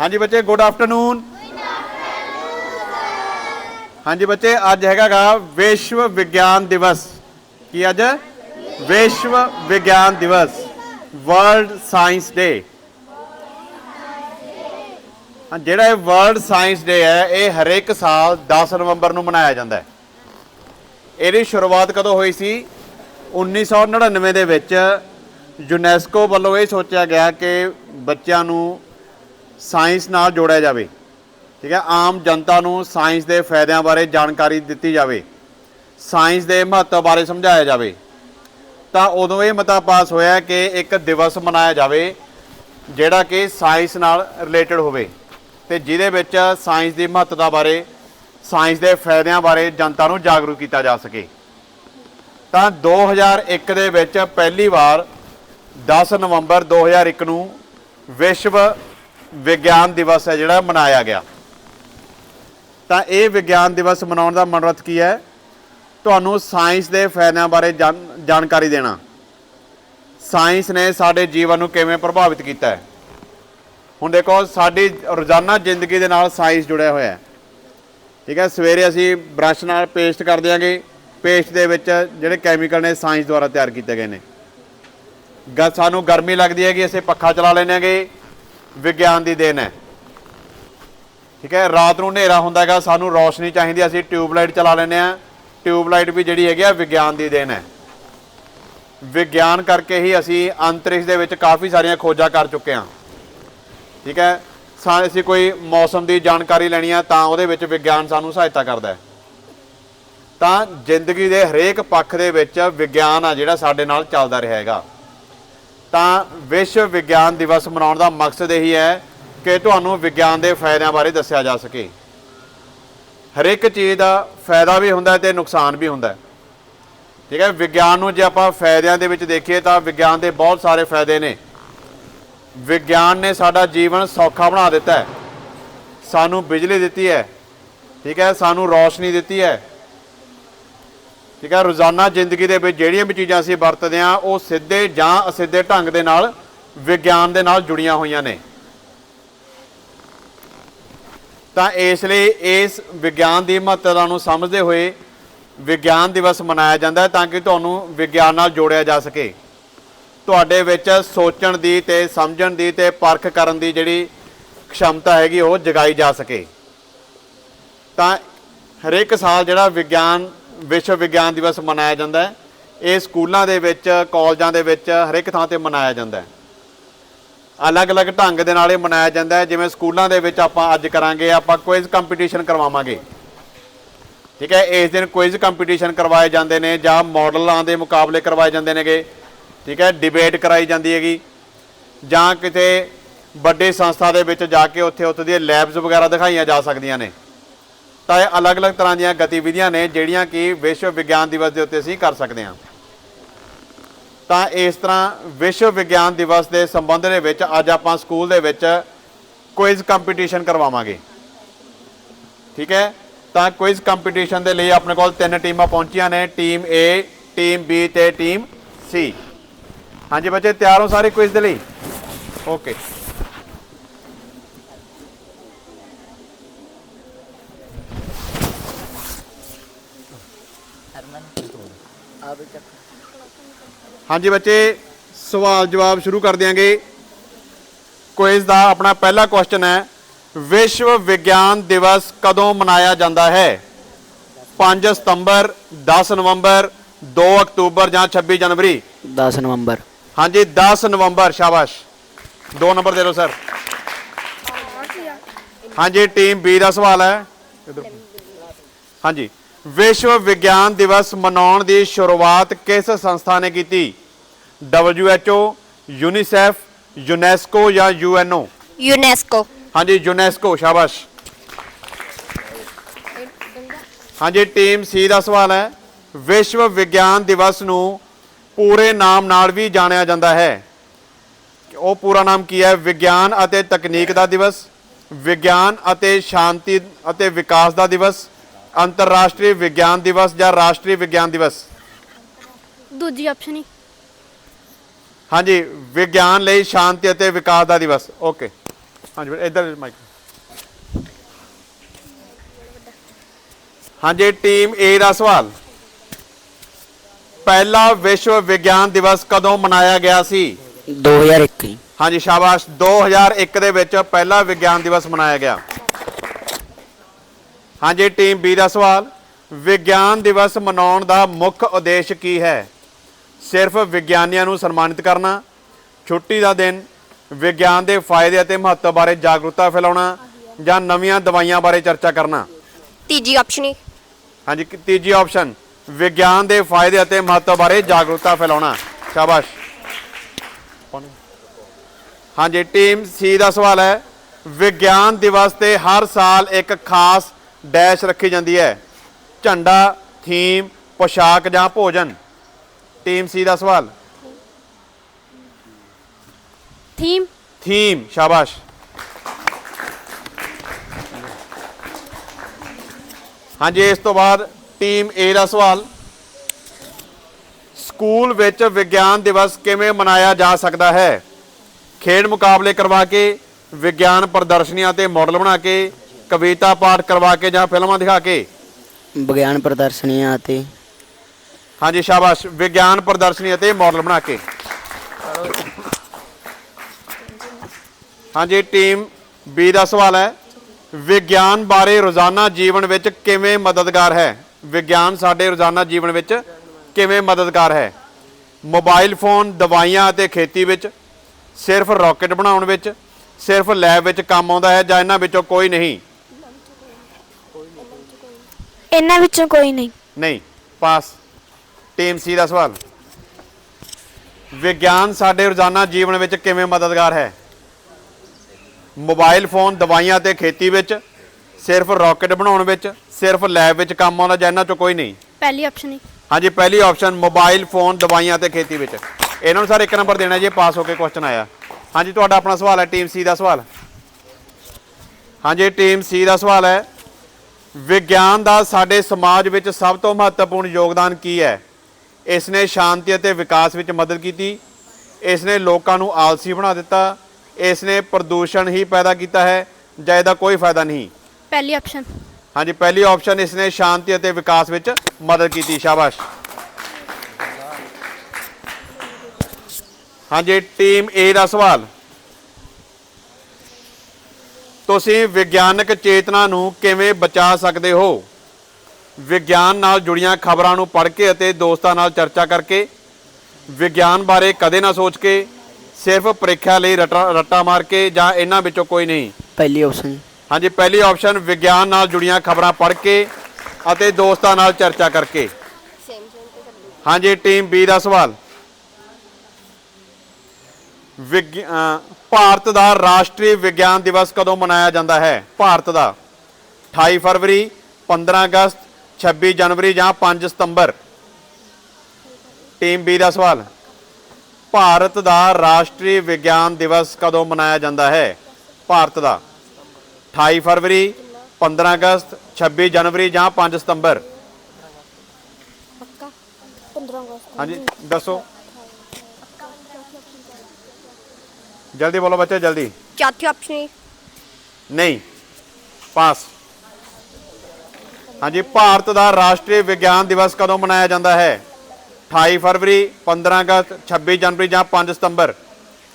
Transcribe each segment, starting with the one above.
ਹਾਂਜੀ ਬੱਚੇ good afternoon ਹਾਂਜੀ ਬੱਚੇ, ਅੱਜ ਹੈਗਾਗਾ ਵਿਸ਼ਵ ਵਿਗਿਆਨ ਦਿਵਸ। ਕੀ ਅੱਜ? ਵਿਸ਼ਵ ਵਿਗਿਆਨ ਦਿਵਸ ਵਰਲਡ ਸਾਇੰਸ ਡੇ ਹਾਂ, ਜਿਹੜਾ ਇਹ ਵਰਲਡ ਸਾਇੰਸ ਡੇ ਹੈ, ਇਹ ਹਰੇਕ ਸਾਲ 10 ਨਵੰਬਰ ਨੂੰ ਮਨਾਇਆ ਜਾਂਦਾ ਹੈ। ਇਹਦੀ ਸ਼ੁਰੂਆਤ ਕਦੋਂ ਹੋਈ ਸੀ? 1999 ਦੇ ਵਿੱਚ ਯੂਨੈਸਕੋ ਵੱਲੋਂ ਇਹ ਸੋਚਿਆ ਗਿਆ ਕਿ ਬੱਚਿਆਂ ਨੂੰ ਸਾਇੰਸ ਨਾਲ ਜੋੜਿਆ ਜਾਵੇ, ਠੀਕ ਹੈ, ਆਮ ਜਨਤਾ ਨੂੰ ਸਾਇੰਸ ਦੇ ਫਾਇਦਿਆਂ ਬਾਰੇ ਜਾਣਕਾਰੀ ਦਿੱਤੀ ਜਾਵੇ, ਸਾਇੰਸ ਦੇ ਮਹੱਤਵ ਬਾਰੇ ਸਮਝਾਇਆ ਜਾਵੇ, ਤਾਂ ਉਦੋਂ ਇਹ ਮਤਾ ਪਾਸ ਹੋਇਆ ਕਿ ਇੱਕ ਦਿਵਸ ਮਨਾਇਆ ਜਾਵੇ, ਜਿਹੜਾ ਕਿ ਸਾਇੰਸ ਨਾਲ ਰਿਲੇਟਡ ਹੋਵੇ, ਤੇ ਜਿਹਦੇ ਵਿੱਚ ਸਾਇੰਸ ਦੀ ਮਹੱਤਤਾ ਬਾਰੇ, ਸਾਇੰਸ ਦੇ ਫਾਇਦਿਆਂ ਬਾਰੇ ਜਨਤਾ ਨੂੰ ਜਾਗਰੂਕ ਕੀਤਾ ਜਾ ਸਕੇ। ਤਾਂ 2001 ਦੇ ਵਿੱਚ ਪਹਿਲੀ ਵਾਰ 10 ਨਵੰਬਰ 2001 ਨੂੰ ਵਿਸ਼ਵ ਵਿਗਿਆਨ ਦਿਵਸ ਹੈ ਜਿਹੜਾ, ਮਨਾਇਆ ਗਿਆ। ਤਾਂ ਇਹ ਵਿਗਿਆਨ ਦਿਵਸ ਮਨਾਉਣ ਦਾ ਮਨੋਰਥ ਕੀ ਹੈ? ਤੁਹਾਨੂੰ ਸਾਇੰਸ ਦੇ ਫਾਇਦਿਆਂ ਬਾਰੇ ਜਾਣ- ਜਾਣਕਾਰੀ ਦੇਣਾ। ਸਾਇੰਸ ਨੇ ਸਾਡੇ ਜੀਵਨ ਨੂੰ ਕਿਵੇਂ ਪ੍ਰਭਾਵਿਤ ਕੀਤਾ ਹੈ? ਹੁਣ ਦੇਖੋ, ਸਾਡੀ ਰੋਜ਼ਾਨਾ ਜ਼ਿੰਦਗੀ ਦੇ ਨਾਲ ਸਾਇੰਸ ਜੁੜਿਆ ਹੋਇਆ ਹੈ। ਠੀਕ ਹੈ, ਸਵੇਰੇ ਅਸੀਂ ਬ੍ਰਸ਼ ਨਾਲ ਪੇਸਟ ਕਰ ਦਿਆਂਗੇ ਪੇਸਟ ਦੇ ਵਿੱਚ ਜਿਹੜੇ ਕੈਮੀਕਲ ਨੇ, ਸਾਇੰਸ ਦੁਆਰਾ ਤਿਆਰ ਕੀਤੇ ਗਏ ਨੇ। ਗ, ਸਾਨੂੰ ਗਰਮੀ ਲੱਗਦੀ ਹੈਗੀ, ਅਸੀਂ ਪੱਖਾ ਚਲਾ ਲੈਂਦੇ ਹਾਂਗੇ। ਵਿਗਿਆਨ ਦੀ ਦੇਣ ਹੈ। ਠੀਕ ਹੈ, ਰਾਤ ਨੂੰ ਹਨੇਰਾ ਹੁੰਦਾ ਹੈਗਾ, ਸਾਨੂੰ ਰੋਸ਼ਨੀ ਚਾਹੀਦੀ ਅਸੀਂ ਟਿਊਬਲਾਈਟ ਚਲਾ ਲੈਂਦੇ ਹਾਂ। ਟਿਊਬਲਾਈਟ ਵੀ ਜਿਹੜੀ ਹੈਗੀ ਆ, ਵਿਗਿਆਨ ਦੀ ਦੇਣ ਹੈ। ਵਿਗਿਆਨ ਕਰਕੇ ਹੀ ਅਸੀਂ ਅੰਤਰਿਕਸ਼ ਦੇ ਵਿੱਚ ਕਾਫੀ ਸਾਰੀਆਂ ਖੋਜਾਂ ਕਰ ਚੁੱਕੇ ਹਾਂ। ਠੀਕ ਹੈ, ਸਾ, ਅਸੀਂ ਕੋਈ ਮੌਸਮ ਦੀ ਜਾਣਕਾਰੀ ਲੈਣੀ ਆ, ਤਾਂ ਉਹਦੇ ਵਿੱਚ ਵਿਗਿਆਨ ਸਾਨੂੰ ਸਹਾਇਤਾ ਕਰਦਾ ਹੈ। ਤਾਂ ਜ਼ਿੰਦਗੀ ਦੇ ਹਰੇਕ ਪੱਖ ਦੇ ਵਿੱਚ ਵਿਗਿਆਨ ਆ ਜਿਹੜਾ ਸਾਡੇ ਨਾਲ ਚੱਲਦਾ ਰਿਹਾ ਹੈਗਾ। ਤਾਂ ਵਿਸ਼ਵ ਵਿਗਿਆਨ ਦਿਵਸ ਮਨਾਉਣ ਦਾ ਮਕਸਦ ਇਹੀ ਹੈ ਕਿ ਤੁਹਾਨੂੰ ਵਿਗਿਆਨ ਦੇ ਫਾਇਦਿਆਂ ਬਾਰੇ ਦੱਸਿਆ ਜਾ ਸਕੇ। ਹਰ ਇੱਕ ਚੀਜ਼ ਦਾ ਫਾਇਦਾ ਵੀ ਹੁੰਦਾ ਹੈ ਤੇ ਨੁਕਸਾਨ ਵੀ ਹੁੰਦਾ ਠੀਕ ਹੈ, ਵਿਗਿਆਨ ਨੂੰ ਜੇ ਆਪਾਂ ਫਾਇਦਿਆਂ ਦੇ ਵਿੱਚ ਦੇਖੀਏ ਤਾਂ ਵਿਗਿਆਨ ਦੇ ਬਹੁਤ ਸਾਰੇ ਫਾਇਦੇ ਨੇ। ਵਿਗਿਆਨ ਨੇ ਸਾਡਾ ਜੀਵਨ ਸੌਖਾ ਬਣਾ ਦਿੱਤਾ ਹੈ। ਸਾਨੂੰ ਬਿਜਲੀ ਦਿੱਤੀ ਹੈ। ਠੀਕ ਹੈ, ਸਾਨੂੰ ਰੌਸ਼ਨੀ ਦਿੱਤੀ ਹੈ। ਠੀਕ ਹੈ ਰੋਜ਼ਾਨਾ ਜ਼ਿੰਦਗੀ ਦੇ ਵਿੱਚ ਜਿਹੜੀਆਂ ਵੀ ਚੀਜ਼ਾਂ ਅਸੀਂ ਵਰਤਦੇ ਹਾਂ, ਉਹ ਸਿੱਧੇ ਜਾਂ ਅਸਿੱਧੇ ਢੰਗ ਦੇ ਨਾਲ, ਵਿਗਿਆਨ ਦੇ ਨਾਲ ਜੁੜੀਆਂ ਹੋਈਆਂ ਨੇ। ਤਾਂ ਇਸ ਲਈ ਇਸ ਵਿਗਿਆਨ ਦੀ ਮਹੱਤਤਾ ਨੂੰ ਸਮਝਦੇ ਹੋਏ ਵਿਗਿਆਨ ਦਿਵਸ ਮਨਾਇਆ ਜਾਂਦਾ ਹੈ ਤਾਂ ਕਿ ਤੁਹਾਨੂੰ ਵਿਗਿਆਨ ਨਾਲ ਜੋੜਿਆ ਜਾ ਸਕੇ। ਤੁਹਾਡੇ ਵਿੱਚ ਸੋਚਣ ਦੀ ਤੇ ਸਮਝਣ ਦੀ ਤੇ ਪਰਖ ਕਰਨ ਦੀ ਜਿਹੜੀ ਖਮਤਾ ਹੈਗੀ, ਉਹ ਜਗਾਈ ਜਾ ਸਕੇ। ਤਾਂ ਹਰੇਕ ਸਾਲ ਜਿਹੜਾ ਵਿਗਿਆਨ ਵਿਸ਼ਵ ਵਿਗਿਆਨ ਦਿਵਸ ਮਨਾਇਆ ਜਾਂਦਾ ਹੈ। ਇਹ ਸਕੂਲਾਂ ਦੇ ਵਿੱਚ, ਕਾਲਜਾਂ ਦੇ ਵਿੱਚ ਹਰੇਕ ਥਾਂ ਤੇ ਮਨਾਇਆ ਜਾਂਦਾ ਹੈ। ਅਲੱਗ-ਅਲੱਗ ਢੰਗ ਦੇ ਨਾਲ ਇਹ ਮਨਾਇਆ ਜਾਂਦਾ ਹੈ। ਜਿਵੇਂ ਸਕੂਲਾਂ ਦੇ ਵਿੱਚ ਆਪਾਂ ਅੱਜ ਕਰਾਂਗੇ, ਆਪਾਂ ਕੁਇਜ਼ ਕੰਪੀਟੀਸ਼ਨ ਕਰਵਾਵਾਂਗੇ। ਠੀਕ ਹੈ, ਇਸ ਦਿਨ ਕੁਇਜ਼ ਕੰਪੀਟੀਸ਼ਨ ਕਰਵਾਏ ਜਾਂਦੇ ਨੇ ਜਾਂ ਮਾਡਲਾਂ ਦੇ ਮੁਕਾਬਲੇ ਕਰਵਾਏ ਜਾਂਦੇ ਨੇਗੇ। ਠੀਕ ਹੈ ਡਿਬੇਟ ਕਰਾਈ ਜਾਂਦੀ ਹੈਗੀ। ਜਾਂ ਕਿਤੇ ਵੱਡੀ ਸੰਸਥਾ ਦੇ ਵਿੱਚ ਜਾ ਕੇ ਉੱਥੇ ਉੱਥੇ ਦੀਆਂ ਲੈਬਸ ਵਗੈਰਾ ਦਿਖਾਈਆਂ ਜਾ ਸਕਦੀਆਂ ਨੇ। ਤਾਂ ਇਹ ਅਲੱਗ-ਅਲੱਗ ਤਰ੍ਹਾਂ ਦੀਆਂ ਗਤੀਵਿਧੀਆਂ ਨੇ ਜਿਹੜੀਆਂ ਕਿ ਵਿਸ਼ਵ ਵਿਗਿਆਨ ਦਿਵਸ ਦੇ ਉੱਤੇ ਅਸੀਂ ਕਰ ਸਕਦੇ ਹਾਂ। ਤਾਂ ਇਸ ਤਰ੍ਹਾਂ ਵਿਸ਼ਵ ਵਿਗਿਆਨ ਦਿਵਸ ਦੇ ਸੰਬੰਧ ਦੇ ਵਿੱਚ ਅੱਜ ਆਪਾਂ ਸਕੂਲ ਦੇ ਵਿੱਚ ਕੁਇਜ਼ ਕੰਪੀਟੀਸ਼ਨ ਕਰਵਾਵਾਂਗੇ। ਠੀਕ ਹੈ? ਤਾਂ ਕੁਇਜ਼ ਕੰਪੀਟੀਸ਼ਨ ਦੇ ਲਈ ਆਪਣੇ ਕੋਲ ਤਿੰਨ ਟੀਮਾਂ ਪਹੁੰਚੀਆਂ ਨੇ, ਟੀਮ A, ਟੀਮ B ਤੇ ਟੀਮ C ਹਾਂਜੀ ਬੱਚੇ, ਤਿਆਰ ਹੋ ਸਾਰੇ ਕੁਇਜ਼ ਦੇ ਲਈ? ਓਕੇ। ਹਾਂਜੀ ਬੱਚੇ ਸਵਾਲ ਜਵਾਬ ਸ਼ੁਰੂ ਕਰ ਦਿਆਂਗੇ। ਕੁਇਜ਼ ਦਾ ਆਪਣਾ ਪਹਿਲਾ ਕੁਐਸਚਨ ਹੈ ਵਿਸ਼ਵ ਵਿਗਿਆਨ ਦਿਵਸ ਕਦੋਂ ਮਨਾਇਆ ਜਾਂਦਾ ਹੈ? 5 ਸਤੰਬਰ 10 ਨਵੰਬਰ 2 ਅਕਤੂਬਰ ਜਾਂ 26 ਜਨਵਰੀ? 10 ਨਵੰਬਰ। ਹਾਂਜੀ 10 ਨਵੰਬਰ ਸ਼ਾਬਾਸ਼। 2 ਨੰਬਰ ਦੇ ਦਿਓ ਸਰ। ਹਾਂਜੀ ਟੀਮ ਬੀ ਦਾ ਸਵਾਲ ਹੈ। ਹਾਂਜੀ। ਵਿਸ਼ਵ ਵਿਗਿਆਨ ਦਿਵਸ ਮਨਾਉਣ ਦੀ ਸ਼ੁਰੂਆਤ ਕਿਸ ਸੰਸਥਾ ਨੇ ਕੀਤੀ? WHO ਯੂਨੀਸੈਫ ਯੂਨੈਸਕੋ ਜਾਂ ਯੂਐਨਓ ਯੂਨੈਸਕੋ ਹਾਂਜੀ ਯੂਨੈਸਕੋ ਸ਼ਾਬਾਸ਼। ਹਾਂਜੀ ਟੀਮ ਸੀ ਦਾ ਸਵਾਲ ਹੈ। ਵਿਸ਼ਵ ਵਿਗਿਆਨ ਦਿਵਸ ਨੂੰ ਪੂਰੇ ਨਾਮ ਨਾਲ ਵੀ ਜਾਣਿਆ ਜਾਂਦਾ ਹੈ। ਉਹ ਪੂਰਾ ਨਾਮ ਕੀ ਹੈ? ਵਿਗਿਆਨ ਅਤੇ ਤਕਨੀਕ ਦਾ ਦਿਵਸ ਵਿਗਿਆਨ ਅਤੇ ਸ਼ਾਂਤੀ ਅਤੇ ਵਿਕਾਸ ਦਾ ਦਿਵਸ ਅੰਤਰਰਾਸ਼ਟਰੀ ਵਿਗਿਆਨ ਦਿਵਸ ਜਾਂ ਰਾਸ਼ਟਰੀ ਵਿਗਿਆਨ ਦਿਵਸ? ਦੂਜੀ ਆਪਸ਼ਨ ਹੀ। ਹਾਂਜੀ ਵਿਗਿਆਨ ਲਈ ਸ਼ਾਂਤੀ ਅਤੇ ਵਿਕਾਸ ਦਾ ਦਿਵਸ। ਓਕੇ ਹਾਂਜੀ ਬੇਟਾ, ਇੱਧਰ ਮਾਈਕ ਹਾਂਜੀ ਟੀਮ ਏ ਦਾ ਸਵਾਲ। ਪਹਿਲਾ ਵਿਸ਼ਵ ਵਿਗਿਆਨ ਦਿਵਸ ਕਦੋਂ ਮਨਾਇਆ ਗਿਆ ਸੀ? 2001 ਹਾਂਜੀ ਸ਼ਾਬਾਸ਼। 2001 ਦੇ ਵਿੱਚ ਪਹਿਲਾ ਵਿਗਿਆਨ ਦਿਵਸ ਮਨਾਇਆ ਗਿਆ। ਹਾਂਜੀ ਟੀਮ ਬੀ ਦਾ ਸਵਾਲ ਵਿਗਿਆਨ ਦਿਵਸ ਮਨਾਉਣ ਦਾ ਮੁੱਖ ਉਦੇਸ਼ ਕੀ ਹੈ? ਸਿਰਫ ਵਿਗਿਆਨੀਆਂ ਨੂੰ ਸਨਮਾਨਿਤ ਕਰਨਾ ਛੁੱਟੀ ਦਾ ਦਿਨ ਵਿਗਿਆਨ ਦੇ ਫਾਇਦੇ ਅਤੇ ਮਹੱਤਵ ਬਾਰੇ ਜਾਗਰੂਕਤਾ ਫੈਲਾਉਣਾ ਜਾਂ ਨਵੀਆਂ ਦਵਾਈਆਂ ਬਾਰੇ ਚਰਚਾ ਕਰਨਾ? ਤੀਜੀ ਆਪਸ਼ਨ ਹੀ ਹਾਂਜੀ ਤੀਜੀ ਆਪਸ਼ਨ ਵਿਗਿਆਨ ਦੇ ਫਾਇਦੇ ਅਤੇ ਮਹੱਤਵ ਬਾਰੇ ਜਾਗਰੂਕਤਾ ਫੈਲਾਉਣਾ। ਸ਼ਾਬਾਸ਼। ਹਾਂਜੀ ਟੀਮ ਸੀ ਦਾ ਸਵਾਲ ਹੈ ਵਿਗਿਆਨ ਦਿਵਸ ਤੇ ਹਰ ਸਾਲ ਇੱਕ ਖਾਸ ਡੈਸ਼ ਰੱਖੀ ਜਾਂਦੀ ਹੈ। ਝੰਡਾ ਥੀਮ ਪੋਸ਼ਾਕ ਜਾਂ ਭੋਜਨ। ਟੀਮ ਸੀ ਦਾ ਸਵਾਲ। ਥੀਮ? ਥੀਮ ਸ਼ਾਬਾਸ਼। ਹਾਂਜੀ ਇਸ ਤੋਂ ਬਾਅਦ ਟੀਮ ਏ ਦਾ ਸਵਾਲ। ਸਕੂਲ ਵਿੱਚ ਵਿਗਿਆਨ ਦਿਵਸ ਕਿਵੇਂ ਮਨਾਇਆ ਜਾ ਸਕਦਾ ਹੈ? ਖੇਡ ਮੁਕਾਬਲੇ ਕਰਵਾ ਕੇ ਵਿਗਿਆਨ ਪ੍ਰਦਰਸ਼ਨੀਆਂ ਤੇ ਮਾਡਲ ਬਣਾ ਕੇ ਕਵਿਤਾ ਪਾਠ ਕਰਵਾ ਕੇ ਜਾਂ ਫਿਲਮਾਂ ਦਿਖਾ ਕੇ? ਵਿਗਿਆਨ ਪ੍ਰਦਰਸ਼ਨੀਆਂ ਅਤੇ ਹਾਂਜੀ ਸ਼ਾਬਾਸ਼। ਵਿਗਿਆਨ ਪ੍ਰਦਰਸ਼ਨੀ ਅਤੇ ਮਾਡਲ ਬਣਾ ਕੇ। ਹਾਂਜੀ ਟੀਮ ਬੀ ਦਾ ਸਵਾਲ ਹੈ ਵਿਗਿਆਨ ਬਾਰੇ ਰੋਜ਼ਾਨਾ ਜੀਵਨ ਵਿੱਚ ਕਿਵੇਂ ਮਦਦਗਾਰ ਹੈ? ਵਿਗਿਆਨ ਸਾਡੇ ਰੋਜ਼ਾਨਾ ਜੀਵਨ ਵਿੱਚ ਕਿਵੇਂ ਮਦਦਗਾਰ ਹੈ? ਮੋਬਾਈਲ ਫੋਨ ਦਵਾਈਆਂ ਅਤੇ ਖੇਤੀ ਵਿੱਚ ਸਿਰਫ ਰਾਕਟ ਬਣਾਉਣ ਵਿੱਚ ਸਿਰਫ ਲੈਬ ਵਿੱਚ ਕੰਮ ਆਉਂਦਾ ਹੈ ਜਾਂ ਇਹਨਾਂ ਵਿੱਚੋਂ ਕੋਈ ਨਹੀਂ? ਇਹਨਾਂ ਵਿੱਚੋਂ ਕੋਈ ਨਹੀਂ। ਨਹੀਂ ਪਾਸ। ਟੀਮ ਸੀ ਦਾ ਸਵਾਲ। ਵਿਗਿਆਨ ਸਾਡੇ ਰੋਜ਼ਾਨਾ ਜੀਵਨ ਵਿੱਚ ਕਿਵੇਂ ਮਦਦਗਾਰ ਹੈ? ਮੋਬਾਈਲ ਫੋਨ ਦਵਾਈਆਂ ਤੇ ਖੇਤੀ ਵਿੱਚ ਸਿਰਫ ਰਾਕਟ ਬਣਾਉਣ ਵਿੱਚ ਸਿਰਫ ਲੈਬ ਵਿੱਚ ਕੰਮ ਆਉਂਦਾ ਜਾਂ ਇਹਨਾਂ ਚੋਂ ਕੋਈ ਨਹੀਂ? ਪਹਿਲੀ ਆਪਸ਼ਨ ਹੀ। ਹਾਂਜੀ ਪਹਿਲੀ ਆਪਸ਼ਨ ਮੋਬਾਈਲ ਫੋਨ ਦਵਾਈਆਂ ਤੇ ਖੇਤੀ ਵਿੱਚ। ਇਹਨਾਂ ਨੂੰ ਸਰ ਇੱਕ ਨੰਬਰ ਦੇਣਾ ਜੇ ਪਾਸ ਹੋ ਕੇ ਕੁਐਸਚਨ ਆਇਆ। ਹਾਂਜੀ ਤੁਹਾਡਾ ਆਪਣਾ ਸਵਾਲ ਹੈ ਟੀਮ ਸੀ ਦਾ ਸਵਾਲ। ਹਾਂਜੀ ਟੀਮ ਸੀ ਦਾ ਸਵਾਲ ਹੈ ਵਿਗਿਆਨ ਦਾ ਸਾਡੇ ਸਮਾਜ ਵਿੱਚ ਸਭ ਤੋਂ ਮਹੱਤਵਪੂਰਨ ਯੋਗਦਾਨ ਕੀ ਹੈ? ਇਸ ਨੇ ਸ਼ਾਂਤੀ ਅਤੇ ਵਿਕਾਸ ਵਿੱਚ ਮਦਦ ਕੀਤੀ। ਇਸ ਨੇ ਲੋਕਾਂ ਨੂੰ ਆਲਸੀ ਬਣਾ ਦਿੱਤਾ। ਇਸ ਨੇ ਪ੍ਰਦੂਸ਼ਣ ਹੀ ਪੈਦਾ ਕੀਤਾ ਹੈ ਜਾਂ ਇਹਦਾ ਕੋਈ ਫਾਇਦਾ ਨਹੀਂ। ਪਹਿਲੀ ਆਪਸ਼ਨ ਹਾਂਜੀ ਪਹਿਲੀ ਆਪਸ਼ਨ ਇਸ ਨੇ ਸ਼ਾਂਤੀ ਅਤੇ ਵਿਕਾਸ ਵਿੱਚ ਮਦਦ ਕੀਤੀ। ਸ਼ਾਬਾਸ਼। ਹਾਂਜੀ ਟੀਮ ਏ ਦਾ ਸਵਾਲ। ਤੁਸੀਂ ਵਿਗਿਆਨਕ ਚੇਤਨਾ ਨੂੰ ਕਿਵੇਂ ਬਚਾ ਸਕਦੇ ਹੋ? ਵਿਗਿਆਨ ਨਾਲ ਜੁੜੀਆਂ ਖਬਰਾਂ ਨੂੰ ਪੜ੍ਹ ਕੇ ਅਤੇ ਦੋਸਤਾਂ ਨਾਲ ਚਰਚਾ ਕਰਕੇ ਵਿਗਿਆਨ ਬਾਰੇ ਕਦੇ ਨਾ ਸੋਚ ਕੇ ਸਿਰਫ ਪ੍ਰੀਖਿਆ ਲਈ ਰਟਾ ਰੱਟਾ ਮਾਰ ਕੇ ਜਾਂ ਇਹਨਾਂ ਵਿੱਚੋਂ ਕੋਈ ਨਹੀਂ। ਪਹਿਲੀ ਆਪਸ਼ਨ ਹਾਂਜੀ ਪਹਿਲੀ ਆਪਸ਼ਨ ਵਿਗਿਆਨ ਨਾਲ ਜੁੜੀਆਂ ਖਬਰਾਂ ਪੜ੍ਹ ਕੇ ਅਤੇ ਦੋਸਤਾਂ ਨਾਲ ਚਰਚਾ ਕਰਕੇ। ਹਾਂਜੀ ਟੀਮ ਬੀ ਦਾ ਸਵਾਲ। ਭਾਰਤ ਦਾ ਰਾਸ਼ਟਰੀ ਵਿਗਿਆਨ ਦਿਵਸ ਕਦੋਂ ਮਨਾਇਆ ਜਾਂਦਾ ਹੈ? ਭਾਰਤ ਦਾ 28 ਫਰਵਰੀ 15 ਅਗਸਤ 26 ਜਨਵਰੀ ਜਾਂ 5 ਸਤੰਬਰ? ਟੀਮ ਬੀ ਦਾ ਸਵਾਲ। ਭਾਰਤ ਦਾ ਰਾਸ਼ਟਰੀ ਵਿਗਿਆਨ ਦਿਵਸ ਕਦੋਂ ਮਨਾਇਆ ਜਾਂਦਾ ਹੈ? ਭਾਰਤ ਦਾ 28 ਫਰਵਰੀ 15 ਅਗਸਤ 26 ਜਨਵਰੀ ਜਾਂ 5 ਸਤੰਬਰ? ਪੱਕਾ? 15 ਅਗਸਤ। ਹਾਂਜੀ ਦੱਸੋ। ਜਲਦੀ ਬੋਲੋ ਬੱਚੇ ਜਲਦੀ। ਚੌਥੀ ਆਪਸ਼ਨ ਹੀ ਨਹੀਂ ਪਾਸ। ਹਾਂਜੀ ਭਾਰਤ ਦਾ ਰਾਸ਼ਟਰੀ ਵਿਗਿਆਨ ਦਿਵਸ ਕਦੋਂ ਮਨਾਇਆ ਜਾਂਦਾ ਹੈ? 28 ਫਰਵਰੀ 15 ਅਗਸਤ 26 ਜਨਵਰੀ ਜਾਂ 5 ਸਤੰਬਰ?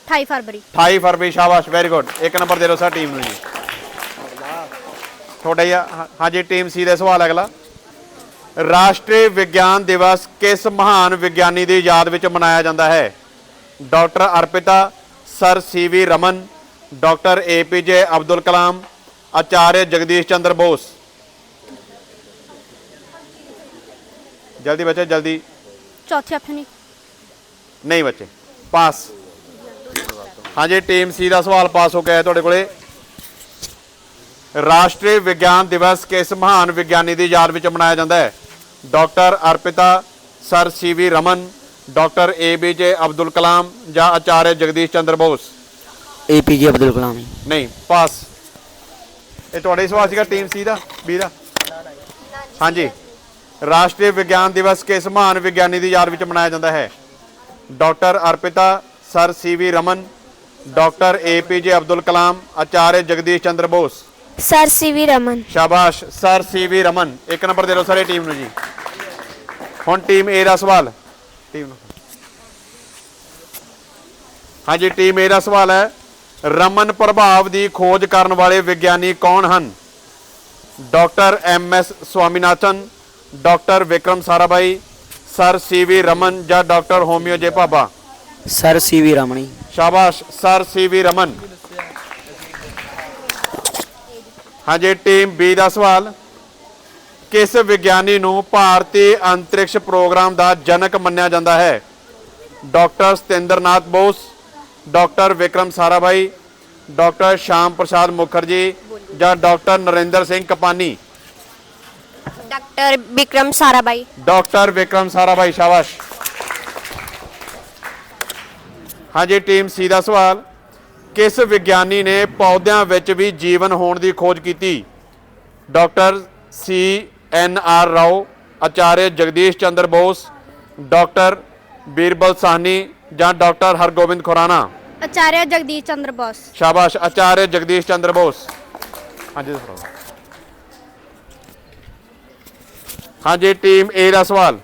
28 ਫਰਵਰੀ। 28 ਫਰਵਰੀ ਸ਼ਾਬਾਸ਼ ਵੈਰੀ ਗੁੱਡ ਇੱਕ ਨੰਬਰ ਦੇ ਦਿਓ ਸਰ ਟੀਮ ਨੂੰ ਜੀ। ਤੁਹਾਡਾ ਹੀ ਆ ਹਾਂ- ਹਾਂਜੀ ਟੀਮ ਸੀ ਦੇ ਸਵਾਲ ਅਗਲਾ। ਰਾਸ਼ਟਰੀ ਵਿਗਿਆਨ ਦਿਵਸ ਕਿਸ ਮਹਾਨ ਵਿਗਿਆਨੀ ਦੀ ਯਾਦ ਵਿੱਚ ਮਨਾਇਆ ਜਾਂਦਾ ਹੈ? Doctor Arpita sir C V Raman doctor A P J Abdul Kalam Acharya Jagdish Chandra Bose. ਜਲਦੀ ਬੱਚੇ ਜਲਦੀ। ਚੌਥੀ ਆਪਸ਼ਨ ਹੀ। ਨਹੀਂ ਬੱਚੇ ਪਾਸ। ਹਾਂਜੀ ਟੀਮ ਸੀ ਦਾ ਸਵਾਲ ਪਾਸ ਹੋ ਗਿਆ ਤੁਹਾਡੇ ਕੋਲੇ। ਰਾਸ਼ਟਰੀ ਵਿਗਿਆਨ ਦਿਵਸ ਕਿਸ ਮਹਾਨ ਵਿਗਿਆਨੀ ਦੀ ਯਾਦ ਵਿੱਚ ਮਨਾਇਆ ਜਾਂਦਾ ਹੈ? Doctor Arpita sir C V Raman doctor A B J Abdul Kalam ਜਾਂ ਆਚਾਰਿਆ ਜਗਦੀਸ਼ ਚੰਦਰ ਬੋਸ। ਏਪੀਜੇ ਅਬਦੁਲ ਕਲਾਮ ਜੀ। ਨਹੀਂ ਪਾਸ। ਇਹ ਤੁਹਾਡੇ ਸਵਾਲ ਸੀਗਾ ਟੀਮ ਸੀ ਦਾ ਬੀ ਦਾ? ਹਾਂਜੀ। ਰਾਸ਼ਟਰੀ ਵਿਗਿਆਨ ਦਿਵਸ ਕਿਸ ਮਹਾਨ ਵਿਗਿਆਨੀ ਦੀ ਯਾਦ ਵਿੱਚ ਮਨਾਇਆ ਜਾਂਦਾ ਹੈ? Doctor Arpita sir C V Raman doctor APJ Abdul Kalam Acharya Jagdish Chandra Bose. Sir C V Raman. ਸ਼ਾਬਾਸ਼ ਸਰ ਸੀਵੀ ਰਮਨ। ਇੱਕ ਨੰਬਰ ਦੇ ਦਿਓ ਸਾਰੇ ਟੀਮ ਨੂੰ ਜੀ। ਹੁਣ ਟੀਮ ਏ ਦਾ ਸਵਾਲ। ਟੀਮ ਨੂੰ। ਹਾਂਜੀ ਟੀਮ ਦਾ ਸਵਾਲ ਹੈ ਰਮਨ ਪ੍ਰਭਾਵ ਦੀ ਖੋਜ ਕਰਨ ਵਾਲੇ ਵਿਗਿਆਨੀ ਕੌਣ ਹਨ? Doctor M S Swaminathan doctor Vikram Sarabhai sir CV Raman ਜਾਂ ਡਾਕਟਰ ਹੋਮਿਓ ਜੇ ਭਾਬਾ? ਸਰ ਸੀ ਵੀ ਰਮਣੀ। ਸ਼ਾਬਾਸ਼ ਸਰ ਸੀਵੀ ਰਮਨ। ਹਾਂਜੀ ਟੀਮ ਬੀ ਦਾ ਸਵਾਲ। ਕਿਸ ਵਿਗਿਆਨੀ ਨੂੰ ਭਾਰਤੀ ਅੰਤਰਿਕਸ਼ ਪ੍ਰੋਗਰਾਮ ਦਾ ਜਨਕ ਮੰਨਿਆ ਜਾਂਦਾ ਹੈ? Doctor Satyendranath Bose doctor Vikram Sarabhai doctor Shyam Prasad Mukherjee ਜਾਂ doctor Narinder Singh Kapany? Doctor Vikram Sarabhai doctor Vikram Sarabhai ਸ਼ਾਬਾਸ਼। ਹਾਂਜੀ ਟੀਮ ਸੀ ਦਾ ਸਵਾਲ। ਕਿਸ ਵਿਗਿਆਨੀ ਨੇ ਪੌਦਿਆਂ ਵਿੱਚ ਵੀ ਜੀਵਨ ਹੋਣ ਦੀ ਖੋਜ ਕੀਤੀ? Doctor C N R Rao Acharya Jagdish Chandra Bose doctor Birbal Sahni ਜਾਂ ਡਾਕਟਰ ਹਰਗੋਬਿੰਦ ਖੁਰਾਨਾ ਆਚਾਰਿਆ ਜਗਦੀਸ਼ ਚੰਦਰ ਬੋਸ। ਸ਼ਾਬਾਸ਼ ਆਚਾਰਿਆ ਜਗਦੀਸ਼ ਚੰਦਰ ਬੋਸ। ਹਾਂਜੀ ਦੱਸੋ। ਹਾਂਜੀ ਟੀਮ ਏ ਦਾ ਸਵਾਲ।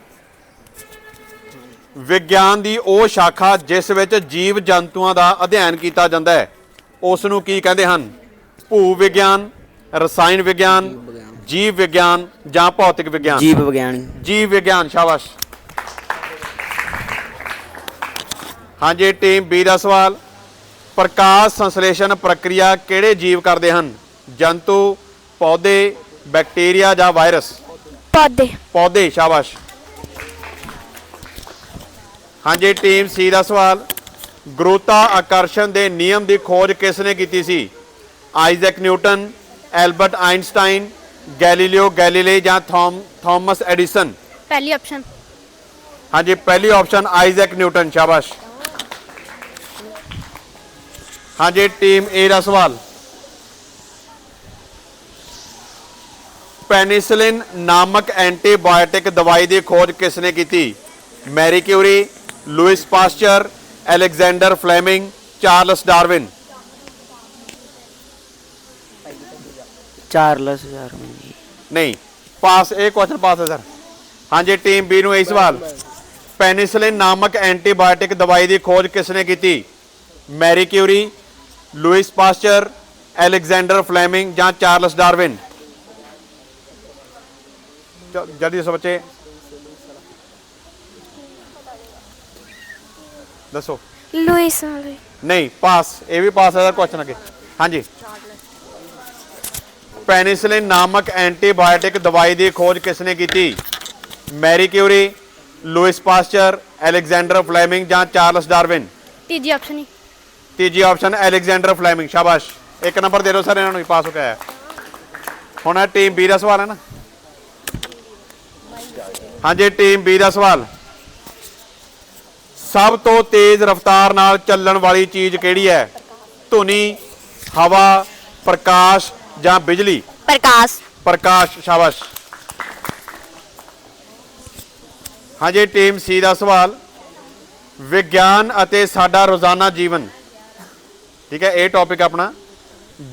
ਵਿਗਿਆਨ ਦੀ ਉਹ ਸ਼ਾਖਾ ਜਿਸ ਵਿੱਚ ਜੀਵ ਜੰਤੂਆਂ ਦਾ ਅਧਿਐਨ ਕੀਤਾ ਜਾਂਦਾ ਹੈ ਉਸ ਨੂੰ ਕੀ ਕਹਿੰਦੇ ਹਨ? ਭੂ ਵਿਗਿਆਨ ਰਸਾਇਣ ਵਿਗਿਆਨ ਜੀਵ ਵਿਗਿਆਨ ਜਾਂ ਭੌਤਿਕ ਵਿਗਿਆਨ? ਜੀਵ ਵਿਗਿਆਨੀ। ਜੀਵ ਵਿਗਿਆਨ ਸ਼ਾਬਾਸ਼। ਹਾਂਜੀ ਟੀਮ ਬੀ ਦਾ ਸਵਾਲ। ਪ੍ਰਕਾਸ਼ ਸੰਸਲੇਸ਼ਣ ਪ੍ਰਕਿਰਿਆ ਕਿਹੜੇ ਜੀਵ ਕਰਦੇ ਹਨ? ਜੰਤੂ ਪੌਦੇ ਬੈਕਟੀਰੀਆ ਜਾਂ ਵਾਇਰਸ? ਪੌਦੇ। ਪੌਦੇ ਸ਼ਾਬਾਸ਼। ਹਾਂਜੀ ਟੀਮ ਸੀ ਦਾ ਸਵਾਲ। ਗੁਰੂਤਾ ਆਕਰਸ਼ਣ ਦੇ ਨਿਯਮ ਦੀ ਖੋਜ ਕਿਸ ਨੇ ਕੀਤੀ ਸੀ? Isaac Newton Albert Einstein Galileo Galilei ਜਾਂ ਥੌਮ ਥਾਮਸ ਐਡੀਸਨ ਪਹਿਲੀ ਆਪਸ਼ਨ ਹਾਂਜੀ ਪਹਿਲੀ ਆਪਸ਼ਨ ਆਈਜ਼ੈਕ ਨਿਊਟਨ ਸ਼ਾਬਾਸ਼ ਹਾਂਜੀ ਟੀਮ ਏ ਦਾ ਸਵਾਲ ਪੈਨਿਸਿਲਿਨ ਨਾਮਕ ਐਂਟੀਬਾਇਓਟਿਕ ਦਵਾਈ ਦੀ ਖੋਜ ਕਿਸ ਨੇ ਕੀਤੀ Marie Curie Louis Pasteur Alexander Fleming Charles Darwin Charles Ramani ਨਹੀਂ ਪਾਸ ਇਹ ਕੁਐਸਚਨ ਪਾਸ ਹੈ ਸਰ। ਹਾਂਜੀ ਟੀਮ ਬੀ ਨੂੰ ਇਹ ਸਵਾਲ। ਪੈਨਿਸਿਲਿਨ ਨਾਮਕ ਐਂਟੀਬਾਇਓਟਿਕ ਦਵਾਈ ਦੀ ਖੋਜ ਕਿਸ ਨੇ ਕੀਤੀ? Marie Curie Louis Pasteur Alexander Fleming ਜਾਂ ਚਾਰਲਸ ਡਾਰਵਿਨ? ਚਲ ਜਲਦੀ ਦੱਸੋ ਬੱਚੇ। ਦੱਸੋ। ਲੂਇਸ ਨਹੀਂ ਪਾਸ ਇਹ ਵੀ ਪਾਸ ਹੈ ਸਰ ਕੁਐਸਚਨ ਅੱਗੇ। ਹਾਂਜੀ। ਪੈਨਿਸਿਲਿਨ ਨਾਮਕ ਐਂਟੀਬਾਇਓਟਿਕ ਦਵਾਈ ਦੀ ਖੋਜ ਕਿਸ ਨੇ ਕੀਤੀ? Marie Curie Louis Pasteur Alexander Fleming ਜਾਂ ਚਾਰਲਸ ਡਾਰਵਿਨ? ਤੀਜੀ ਆਪਸ਼ਨ ਹੀ ਤੀਜੀ ਆਪਸ਼ਨ ਅਲੈਗਜ਼ੈਂਡਰ ਫਲੇਮਿੰਗ ਸ਼ਾਬਾਸ਼। ਇੱਕ ਨੰਬਰ ਦੇ ਦਿਓ ਸਰ ਇਹਨਾਂ ਨੂੰ ਪਾਸ ਹੋ ਕੇ ਆਇਆ। ਹੁਣ ਇਹ ਟੀਮ ਬੀ ਦਾ ਸਵਾਲ ਹੈ ਨਾ? ਹਾਂਜੀ ਟੀਮ ਬੀ ਦਾ ਸਵਾਲ। ਸਭ ਤੋਂ ਤੇਜ਼ ਰਫ਼ਤਾਰ ਨਾਲ ਚੱਲਣ ਵਾਲੀ ਚੀਜ਼ ਕਿਹੜੀ ਹੈ? ਧੁਨੀ ਹਵਾ ਪ੍ਰਕਾਸ਼ ਜਾਂ ਬਿਜਲੀ? ਪ੍ਰਕਾਸ਼। ਪ੍ਰਕਾਸ਼ ਸ਼ਾਬਾਸ਼। ਹਾਂਜੀ ਟੀਮ ਸੀ ਦਾ ਸਵਾਲ। ਵਿਗਿਆਨ ਅਤੇ ਸਾਡਾ ਰੋਜ਼ਾਨਾ ਜੀਵਨ। ਠੀਕ ਹੈ ਇਹ ਟੌਪਿਕ ਆਪਣਾ।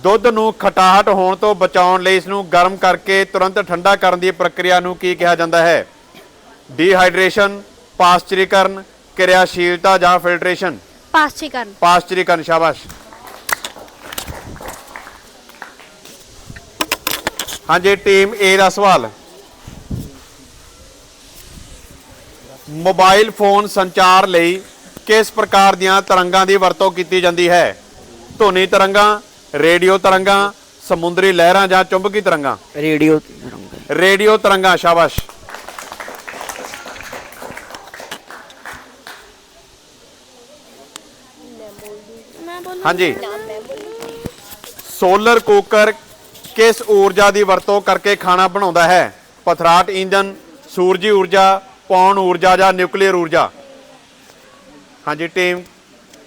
ਦੁੱਧ ਨੂੰ ਖਟਾਹਟ ਹੋਣ ਤੋਂ ਬਚਾਉਣ ਲਈ ਇਸ ਨੂੰ ਗਰਮ ਕਰਕੇ ਤੁਰੰਤ ਠੰਡਾ ਕਰਨ ਦੀ ਪ੍ਰਕਿਰਿਆ ਨੂੰ ਕੀ ਕਿਹਾ ਜਾਂਦਾ ਹੈ? ਡੀਹਾਈਡਰੇਸ਼ਨ ਪਾਸਚਰੀਕਰਨ ਕਿਰਿਆਸ਼ੀਲਤਾ ਜਾਂ ਫਿਲਟਰੇਸ਼ਨ ਪਾਸਚੀਕਰਨ ਪਾਸਚਰੀਕਰਨ ਸ਼ਾਬਾਸ਼। ਹਾਂਜੀ ਟੀਮ ਏ ਦਾ ਸਵਾਲ। ਮੋਬਾਈਲ ਫੋਨ ਸੰਚਾਰ ਲਈ ਕਿਸ ਪ੍ਰਕਾਰ ਦੀਆਂ ਤਰੰਗਾਂ ਦੀ ਵਰਤੋਂ ਕੀਤੀ ਜਾਂਦੀ ਹੈ? ਧੁਨੀ ਤਰੰਗਾਂ ਰੇਡੀਓ ਤਰੰਗਾਂ ਸਮੁੰਦਰੀ ਲਹਿਰਾਂ ਜਾਂ ਚੁੰਬਕੀ ਤਰੰਗਾਂ? ਰੇਡੀਓ ਰੇਡੀਓ ਤਰੰਗਾਂ ਸ਼ਾਬਾਸ਼। ਹਾਂਜੀ। ਸੋਲਰ ਕੁੱਕਰ ਕਿਸ ਊਰਜਾ ਦੀ ਵਰਤੋਂ ਕਰਕੇ ਖਾਣਾ ਬਣਾਉਂਦਾ ਹੈ? ਪਥਰਾਟ ਇੰਜਨ ਸੂਰਜੀ ਊਰਜਾ ਪੌਣ ਊਰਜਾ ਜਾਂ ਨਿਊਕਲੀਅਰ ਊਰਜਾ? ਹਾਂਜੀ ਟੀਮ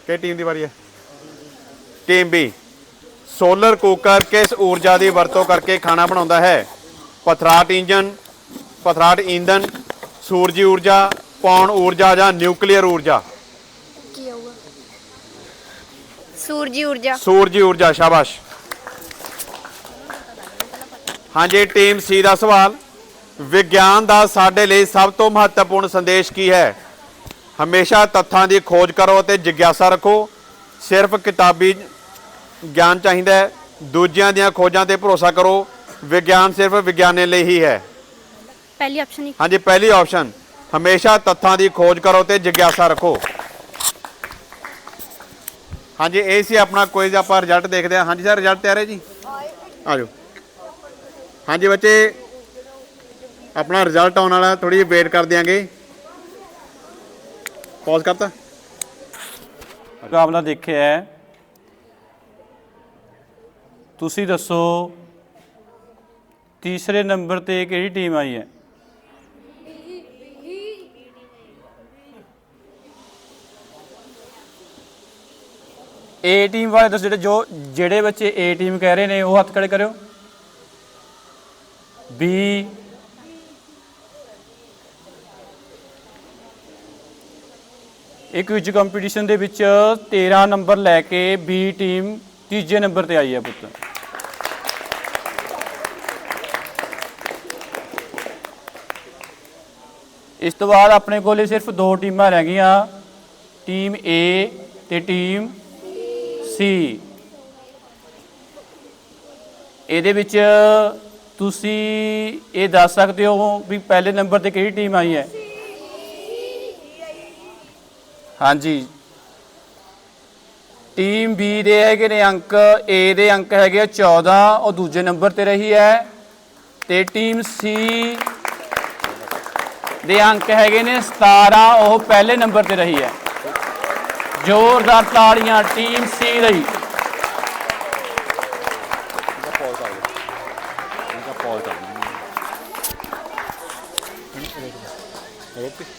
ਕਿਹੜੀ ਟੀਮ ਦੀ ਵਾਰੀ ਹੈ? ਟੀਮ ਬੀ ਸੋਲਰ ਕੁੱਕਰ ਕਿਸ ਊਰਜਾ ਦੀ ਵਰਤੋਂ ਕਰਕੇ ਖਾਣਾ ਬਣਾਉਂਦਾ ਹੈ? ਪਥਰਾਟ ਇੰਜਨ ਪਥਰਾਟ ਇੰਧਨ ਸੂਰਜੀ ਊਰਜਾ ਪੌਣ ਊਰਜਾ ਜਾਂ ਨਿਊਕਲੀਅਰ ਊਰਜਾ? ਸੂਰਜੀ ਊਰਜਾ। ਸੂਰਜੀ ਊਰਜਾ ਸ਼ਾਬਾਸ਼। ਹਾਂਜੀ ਟੀਮ ਸੀ ਦਾ ਸਵਾਲ। ਵਿਗਿਆਨ ਦਾ ਸਾਡੇ ਲਈ ਸਭ ਤੋਂ ਮਹੱਤਵਪੂਰਨ ਸੰਦੇਸ਼ ਕੀ ਹੈ? ਹਮੇਸ਼ਾ ਤੱਥਾਂ ਦੀ ਖੋਜ ਕਰੋ ਅਤੇ ਜਿਗਿਆਸਾ ਰੱਖੋ। ਸਿਰਫ ਕਿਤਾਬੀ ਗਿਆਨ ਚਾਹੀਦਾ ਹੈ। ਦੂਜਿਆਂ ਦੀਆਂ ਖੋਜਾਂ ਤੇ ਭਰੋਸਾ ਕਰੋ। ਵਿਗਿਆਨ ਸਿਰਫ ਵਿਗਿਆਨੀ ਲਈ ਹੀ ਹੈ। ਪਹਿਲੀ ਆਪਸ਼ਨ ਹੀ ਹਾਂਜੀ ਪਹਿਲੀ ਆਪਸ਼ਨ ਹਮੇਸ਼ਾ ਤੱਥਾਂ ਦੀ ਖੋਜ ਕਰੋ ਤੇ ਜਿਗਿਆਸਾ ਰੱਖੋ। ਹਾਂਜੀ ਇਹ ਸੀ ਆਪਣਾ ਕੁਇਜ਼ ਆਪਾਂ ਰਿਜ਼ਲਟ ਦੇਖਦੇ ਹਾਂ। ਹਾਂਜੀ ਸਰ ਰਿਜ਼ਲਟ ਤਿਆਰ ਹੈ ਜੀ? ਆ ਜਾਓ। ਹਾਂਜੀ ਬੱਚੇ, ਆਪਣਾ ਰਿਜ਼ਲਟ ਆਉਣ ਵਾਲਾ ਥੋੜੀ ਜਿਹੀ ਵੇਟ ਕਰ ਦਿਆਂਗੇ। ਪੌਜ਼ ਕਰਤਾ। ਮੁਕਾਬਲਾ ਦੇਖਿਆ ਹੈ। ਤੁਸੀਂ ਦੱਸੋ, ਤੀਸਰੇ ਨੰਬਰ ਤੇ ਕਿਹੜੀ ਟੀਮ ਆਈ ਹੈ? ਏ ਟੀਮ ਵਾਲੇ ਦੱਸੋ ਜਿਹੜੇ ਜੋ ਜਿਹੜੇ ਬੱਚੇ ਏ ਟੀਮ ਕਹਿ ਰਹੇ ਨੇ, ਉਹ ਹੱਥ ਖੜੇ ਕਰਿਓ। ਬੀ। ਇੱਕ ਵਿੱਚ ਕੰਪੀਟੀਸ਼ਨ ਦੇ ਵਿੱਚ 13 ਨੰਬਰ ਲੈ ਕੇ ਬੀ ਟੀਮ ਤੀਜੇ ਨੰਬਰ ਤੇ ਆਈ ਹੈ ਪੁੱਤ। ਇਸ ਤੋਂ ਬਾਅਦ ਆਪਣੇ ਕੋਲੇ ਸਿਰਫ ਦੋ ਟੀਮਾਂ ਰਹਿ ਗਈਆਂ, ਟੀਮ A ਤੇ ਟੀਮ C ਇਹਦੇ ਵਿੱਚ ਤੁਸੀਂ ਇਹ ਦੱਸ ਸਕਦੇ ਹੋ ਵੀ ਪਹਿਲੇ ਨੰਬਰ ਤੇ ਕਿਹੜੀ ਟੀਮ ਆਈ ਹੈ? ਹਾਂਜੀ। ਟੀਮ B ਦੇ ਹੈਗੇ ਨੇ ਅੰਕ A ਦੇ ਅੰਕ ਹੈਗੇ ਆ 14 ਉਹ ਦੂਜੇ ਨੰਬਰ ਤੇ ਰਹੀ ਹੈ। ਤੇ ਟੀਮ C ਦੇ ਅੰਕ ਹੈਗੇ ਨੇ 17 ਉਹ ਪਹਿਲੇ ਨੰਬਰ ਤੇ ਰਹੀ ਹੈ। ਜ਼ੋਰਦਾਰ ਤਾੜੀਆਂ, ਟੀਮ ਸੀ ਲਈ